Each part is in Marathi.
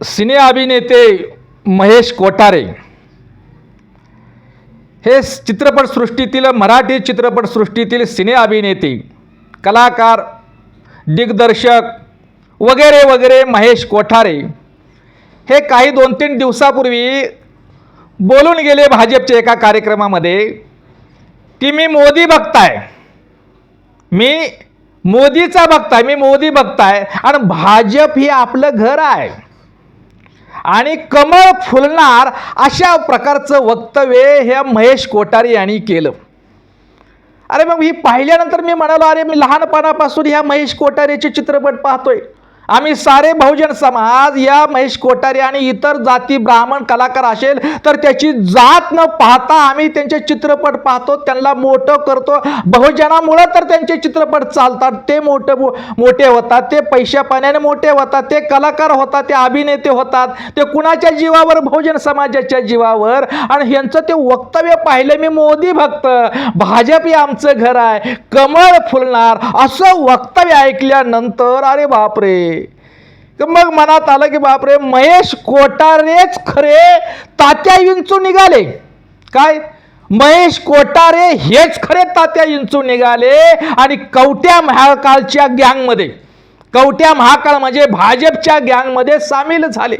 सिने अभिनेते महेश कोठारे. हे चित्रपटसृष्टीतील मराठी चित्रपटसृष्टीतील सिने अभिनेते कलाकार दिग्दर्शक वगैरे वगैरे महेश कोठारे हे काही दोन तीन दिवसापूर्वी बोलून गेले भाजपच्या एका कार्यक्रमामध्ये की मी मोदी बघताय. मी मोदीचा बघताय मी मोदी बघताय आणि भाजप ही आपलं घर आहे. आणि कमळ फुलणार अशा प्रकारचं वक्तव्य ह्या महेश कोठारी यांनी केलं. अरे मग ही पाहिल्यानंतर मी म्हणालो अरे मी लहानपणापासून ह्या महेश कोठारेचे चित्रपट पाहतोय. आम्ही सारे बहुजन समाज या महेश कोठारे आणि इतर जाती ब्राह्मण कलाकार असेल तर त्याची जात न पाहता आम्ही त्यांचे चित्रपट पाहतो त्यांना मोठं करतो. बहुजनामुळं तर त्यांचे चित्रपट चालतात. ते मोठं मोठे होतात ते पैशा पाण्याने मोठे होतात ते कलाकार होतात ते अभिनेते होतात ते कुणाच्या जीवावर? बहुजन समाजाच्या जीवावर. आणि ह्यांचं ते वक्तव्य पाहिलं मी मोदी भक्त. भाजप हे आमचं घर आहे. कमळ फुलणार असं वक्तव्य ऐकल्यानंतर अरे बापरे! तर मग मनात आलं की बापरे महेश कोटारेच खरे तात्या इंचू निघाले. काय? महेश कोटारे हेच खरे तात्या इंचू निघाले आणि कवट्या महाकाळच्या गँगमध्ये. कवट्या महाकाळ म्हणजे भाजपच्या गँगमध्ये सामील झाले.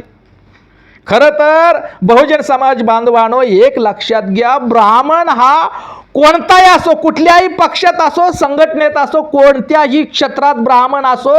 खरं तर बहुजन समाज बांधवानो एक लक्षात घ्या ब्राह्मण हा कोणताही असो कुठल्याही पक्षात असो संघटनेत असो कोणत्याही क्षेत्रात ब्राह्मण असो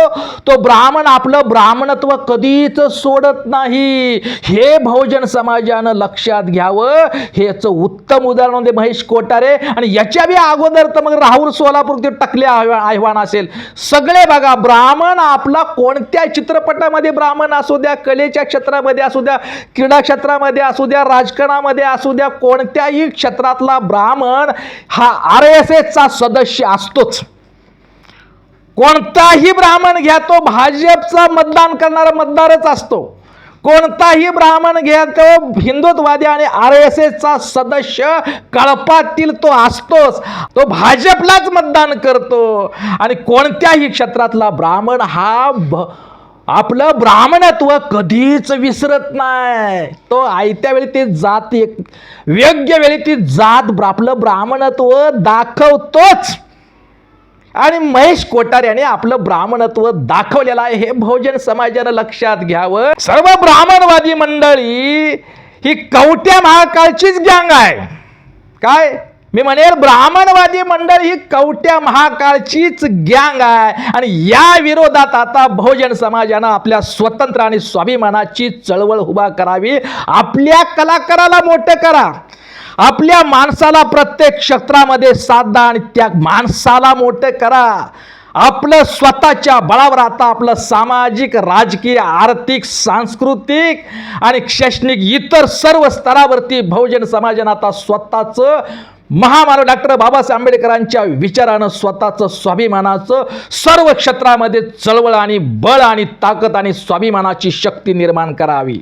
तो ब्राह्मण आपलं ब्राह्मणत्व कधीच सोडत नाही. हे बहुजन समाजानं लक्षात घ्यावं. हेच उत्तम उदाहरण म्हणजे महेश कोटारे. आणि याच्या बी अगोदर तर मग राहुल सोलापूर ते टकले आव्हान असेल. सगळे बघा ब्राह्मण आपला कोणत्या चित्रपटामध्ये ब्राह्मण असू द्या कलेच्या क्षेत्रामध्ये असू द्या क्रीडा क्षेत्रामध्ये असू द्या राजकारणामध्ये असू द्या कोणत्याही क्षेत्रातला ब्राह्मण हा आर एस एसचा सदस्य असतोच. कोणताही ब्राह्मण घ्या तो भाजपचा मतदान करणारा मतदारच असतो. कोणताही ब्राह्मण घ्या तो हिंदुत्ववादी आणि आर एस एसचा सदस्य कळपातील तो असतोच. तो भाजपलाच मतदान करतो. आणि कोणत्याही क्षेत्रातला ब्राह्मण हा भ आपलं ब्राह्मणत्व कधीच विसरत नाही. तो आयत्या वेळी ते जात एक योग्य वेळी ती जात आपलं ब्राह्मणत्व दाखवतोच. आणि महेश कोटार याने आपलं ब्राह्मणत्व दाखवलेलं आहे. हे बहुजन समाजानं लक्षात घ्यावं. सर्व ब्राह्मणवादी मंडळी ही कवट्या महाकाळचीच गँग आहे. काय? मी म्हणेल ब्राह्मणवादी मंडळ ही कवट्या महाकाळचीच गँग आहे. आणि या विरोधात आता बहुजन समाजानं आपल्या स्वतंत्र आणि स्वाभिमानाची चळवळ उभा करावी. आपल्या कलाकाराला मोठं करा. आपल्या माणसाला प्रत्येक क्षेत्रामध्ये साथ द्या आणि त्या माणसाला मोठं करा. आपलं स्वतःच्या बळावर आता आपलं सामाजिक राजकीय आर्थिक सांस्कृतिक आणि शैक्षणिक इतर सर्व स्तरावरती बहुजन समाजानं आता स्वतःचं महामानव डॉक्टर बाबासाहेब आंबेडकरांच्या विचारानं स्वतःचं स्वाभिमानाचं सर्व क्षेत्रामध्ये चळवळ आणि बळ आणि ताकद आणि स्वाभिमानाची शक्ती निर्माण करावी.